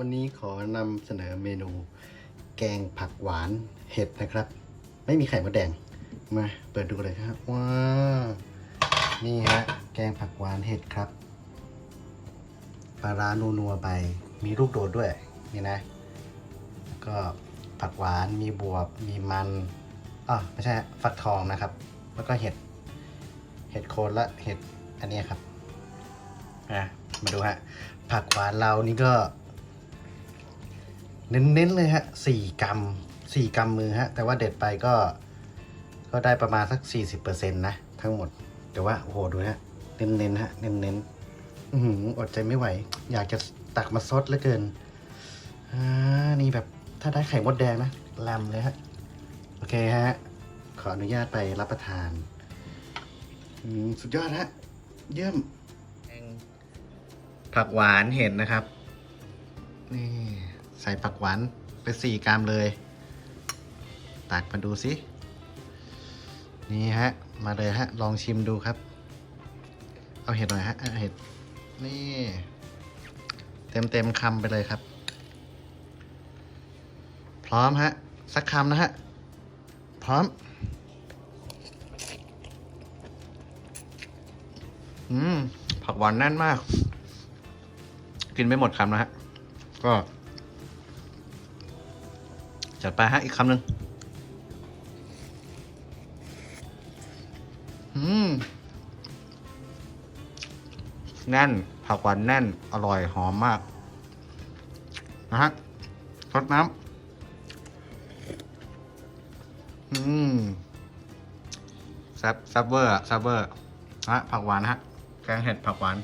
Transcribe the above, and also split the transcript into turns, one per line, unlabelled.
วันนี้ขอนำเสนอเมนู แกงผักหวานเห็ดนะครับ ไม่มีไข่มดแดง มาเปิดดูเลยครับว้าวนี่ฮะแกงผักหวานเห็ดครับปลาร้านัวๆไป มีลูกโดดด้วยนี่นะ ก็ผักหวานมีบวบมีมันอ๋อไม่ใช่ฟักทองนะครับ แล้วก็เห็ด เห็ดโคนและเห็ดอันนี้ครับอะมาดูฮะผักหวานเรานี่ก็ เน้นๆเลยฮะสี่กรัมสี่กรัมมือฮะ แต่ว่าเด็ดไปก็ ก็ได้ประมาณสักสี่สิบเปอร์เซ็นต์นะ ทั้งหมด แต่ว่าโอ้โหดูฮะ เน้นๆฮะ เน้นๆอืออดใจไม่ไหว อยากจะตักมาซดเหลือเกิน อ่า นี่แบบถ้าได้ไข่มดแดงนะลำเลยฮะ โอเคฮะ ขออนุญาตไปรับประทานอืมสุดยอดฮะ เยี่ยม ผักหวานเห็นนะครับ นี่ ใส่ผักหวานไปสี่กรัมเลย ตักมาดูสิ นี่ฮะ มาเลยฮะ ลองชิมดูครับ เอาเห็ดหน่อยฮะเอาเห็ด นี่ เต็มเต็มคำไปเลยครับ พร้อมฮะ สักคำนะฮะ พร้อม อืม ผักหวานแน่นมาก กินไม่หมดคำนะฮะ ก็ จัดไปฮะ อีกคำหนึ่งอืมแน่น ผักหวานแน่น อร่อย หอมมาก นะฮะรดน้ำ อืมแซบแซบเวอร์อะแซบเวอร์นะฮะผักหวานนะฮะ แกงเห็ดผักหวาน